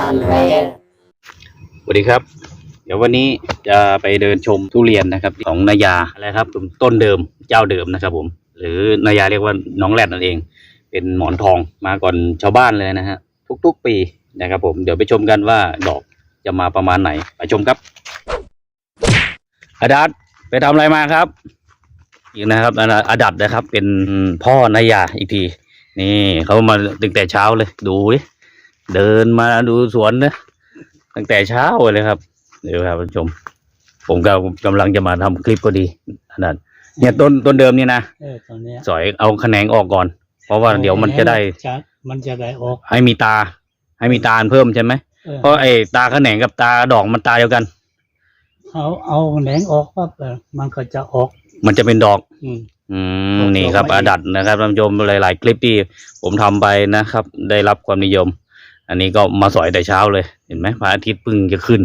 สวัสดีครับ เดี๋ยววันนี้จะไปเดินชมทุเรียนนะครับของนายาอะไรครับต้นเดิมเจ้าเดิมนะครับ ผม หรือนายาเรียกว่าน้องแรดนั่นเอง เป็นหมอนทองมาก่อนชาวบ้านเลยนะฮะทุกๆปีนะครับผมเดี๋ยวไปชมกันว่าดอกจะมาประมาณไหนไปชมครับอาดัดไปทำอะไรมาครับ อีกนะครับอาอาดัดนะครับ เป็นพ่อนายาอีกที นี่เขามาตั้งแต่เช้าเลยดูดิ เดินมาดูสวนนะตั้งแต่เช้าเลยครับเดี๋ยวครับผู้ชม ผมก็กำลังจะมาทำคลิปก็ดีขนาดเนี่ยต้นต้นเดิมนี่นะเออตอนเนี้ยสอยเอาแขนงออกก่อน เพราะว่าเดี๋ยวมันจะได้จะมันจะได้ออกให้มีตา ให้มีตาเพิ่มใช่ไหมเออเพราะไอ้ตาแขนงกับตาดอกมันตาเดียวกัน เอาเอาแหนงออกปั๊บเออมันก็จะออก มันจะเป็นดอก อืม อืดมอกนี่ครับดอกไม้อาดัดนะครับท่านผู้ชมหลาย ๆ คลิปที่ผมทำไปนะครับ ได้รับความนิยม อันนี้ก็มาสอยแต่เช้าเลย เห็นไหมพระอาทิตย์เพิ่งจะขึ้น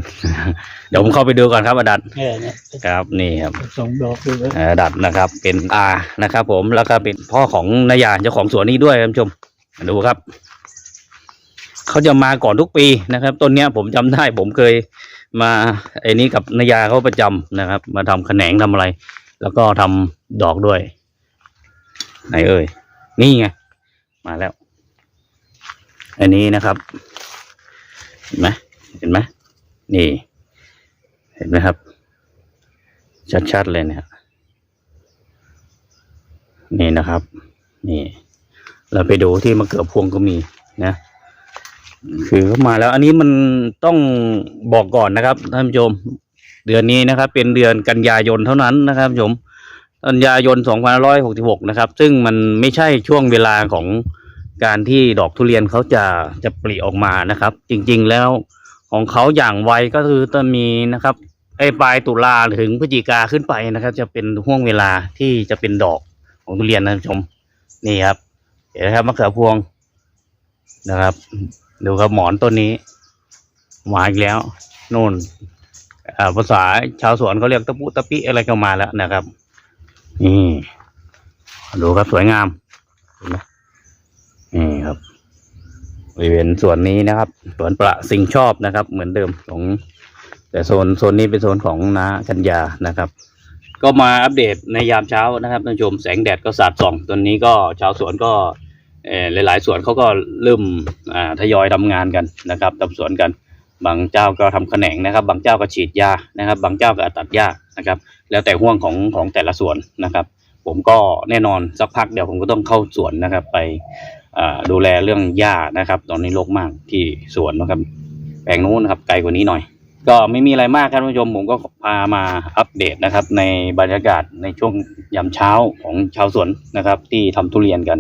เดี๋ยวผมเข้าไปดูก่อนครับอาดัดเออเนี่ยครับนี่ครับส่งดอกด้วยอาดัดนะครับ เป็นอานะครับ ผมแล้วก็เป็นพ่อของนายาเจ้าของสวนนี้ด้วยท่านผู้ชมมาดูครับเขาจะมาก่อนทุกปีนะครับต้นเนี้ยผมจำได้ผมเคยมาไอ้นี้กับนายาเขาประจำนะครับ มาทำแขนงทำอะไร แล้วก็ทำดอกด้วยไหนเอ่ยนี่ไงมาแล้ว อันนี้นะครับเห็นไหมเห็นไหมนี่ เห็นไหมครับ ชัดๆเลยเนี่ยนี่นะครับ นี่ เราไปดูที่มะเขือพวงก็มีนะ คือเข้ามาแล้ว อันนี้มันต้องบอกก่อนนะครับท่านผู้ชมเดือนนี้นะครับ เป็นเดือนกันยายนเท่านั้นนะครับท่านผู้ชมกันยายน2566 นะครับ ซึ่งมันไม่ใช่ช่วงเวลาของ การที่ดอกทุเรียนเขาจะจะปลีออกมานะครับ จริงๆแล้วของเขาอย่างไวก็คือจะมีนะครับไอปลายตุลาถึงพฤศจิกาขึ้นไปนะครับ จะเป็นห่วงเวลาที่จะเป็นดอกของทุเรียนนะท่านผู้ชมนี่ครับ เห็นไหมครับมะเขือพวงนะครับ ดูครับหมอนต้นนี้มาอีกแล้วนู่นภาษาชาวสวนเขาเรียกตะปุตะปิอะไรก็มาแล้วนะครับนี่ดูครับสวยงามเห็นไหม ครับบริเวณส่วนนี้นะครับสวนประสิงชอบนะครับ เหมือนเดิมของ แต่โซนโซนนี้เป็นโซนของนากัญญานะครับ ก็มาอัปเดตในยามเช้านะครับท่านผู้ชมแสงแดดก็สาดส่องตอนนี้ก็ชาวสวนก็เออหลายๆสวนเขาก็เริ่มอ่าทยอยทำงานกันนะครับทำสวนกัน บางเจ้าก็ทำแขนงนะครับ บางเจ้าก็ฉีดยานะครับ บางเจ้าก็ตัดหญ้านะครับ แล้วแต่ห่วงของของแต่ละสวนนะครับ ผมก็แน่นอนสักพักเดี๋ยวผมก็ต้องเข้าสวนนะครับไป ดูแลเรื่องหญ้านะครับ ตอนนี้รกมากที่สวนนะครับแปลงนู้นนะครับไกลกว่านี้หน่อย ก็ไม่มีอะไรมากครับท่านผู้ชมผมก็พามาอัปเดตนะครับ ในบรรยากาศในช่วงยามเช้าของชาวสวนนะครับ ที่ทำทุเรียนกัน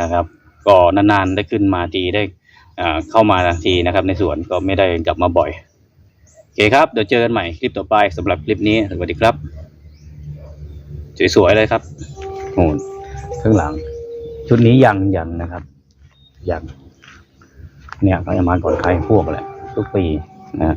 นะครับ ก็นานๆได้ขึ้นมาทีได้เข้ามาทีนะครับ ในสวนก็ไม่ได้กลับมาบ่อยโอเคครับเดี๋ยวเจอกันใหม่คลิปต่อไปสำหรับคลิปนี้สวัสดีครับ สวยๆเลยครับโอ้ข้างหลัง ชุดนี้ยังยังนะครับยังเนี่ยเขาจะมาก่อนใครพวกแหละทุกปีนะ